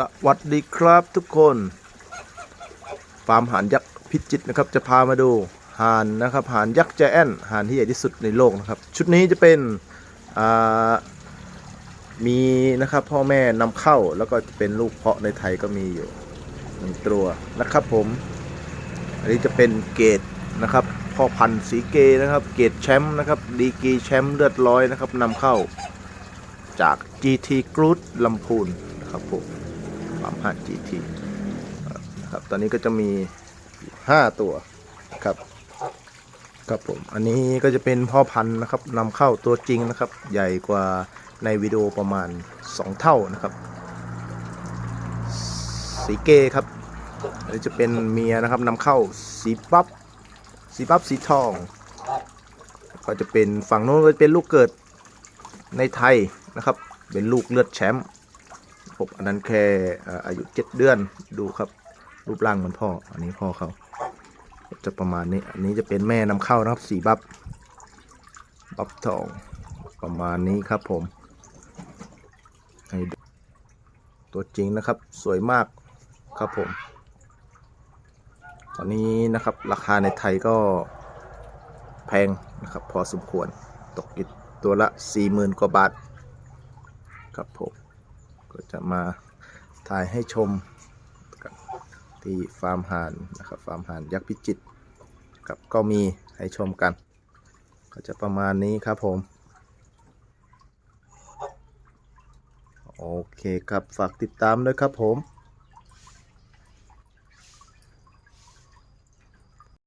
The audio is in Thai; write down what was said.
สวัสดีครับทุกคนฟาร์มห่านยักษ์พิจิตนะครับ จะพามาดูห่านนะครับห่านยักษ์แจแอนห่านที่ใหญ่ที่สุดในโลกนะครับ ชุดนี้จะเป็นมีนะครับพ่อแม่นำเข้าแล้วก็เป็นลูกเพาะในไทยก็มีอยู่หนึ่งตัวนะครับผม อันนี้จะเป็นเกรดนะครับพ่อพันธุ์สีเกนะครับ เกรดแชมป์นะครับดีกีแชมป์เลือดร้อยนะครับนำเข้าจาก GT Group ลำพูนนะครับผม ฟาร์มห่าน GT ครับตอนนี้ก็จะมี 5 ตัวครับครับผมอันนี้ก็จะเป็นพ่อพันธุ์นะครับนำเข้าตัวจริงนะครับ ใหญ่กว่าในวิดีโอประมาณ 2 เท่านะครับ สีเกครับอันนี้จะเป็นเมียนะครับนำเข้าสีปั๊บสีปั๊บสีทอง ก็จะเป็นฝั่งโน้นก็จะเป็นลูกเกิดในไทยนะครับ เป็นลูกเลือดแชมป์ ผมอันนั้นแค่อ่ออายุ7เดือนดูครับ รูปร่างเหมือนพ่อ อันนี้พ่อเขาจะประมาณนี้ อันนี้จะเป็นแม่นำเข้านะครับสีบับบับทองประมาณนี้ครับผมให้ตัวจริงนะครับสวยมากครับผม ตอนนี้นะครับราคาในไทยก็แพงนะครับพอสมควรตกอยู่ตัวละ 40,000 กว่าบาทครับผม ก็จะมาถ่ายให้ชมกันที่ฟาร์มห่านนะครับฟาร์มห่านยักษ์พิจิตรครับก็มีให้ชมกัน ก็จะประมาณนี้ครับผมโอเคครับฝากติดตามด้วยครับผม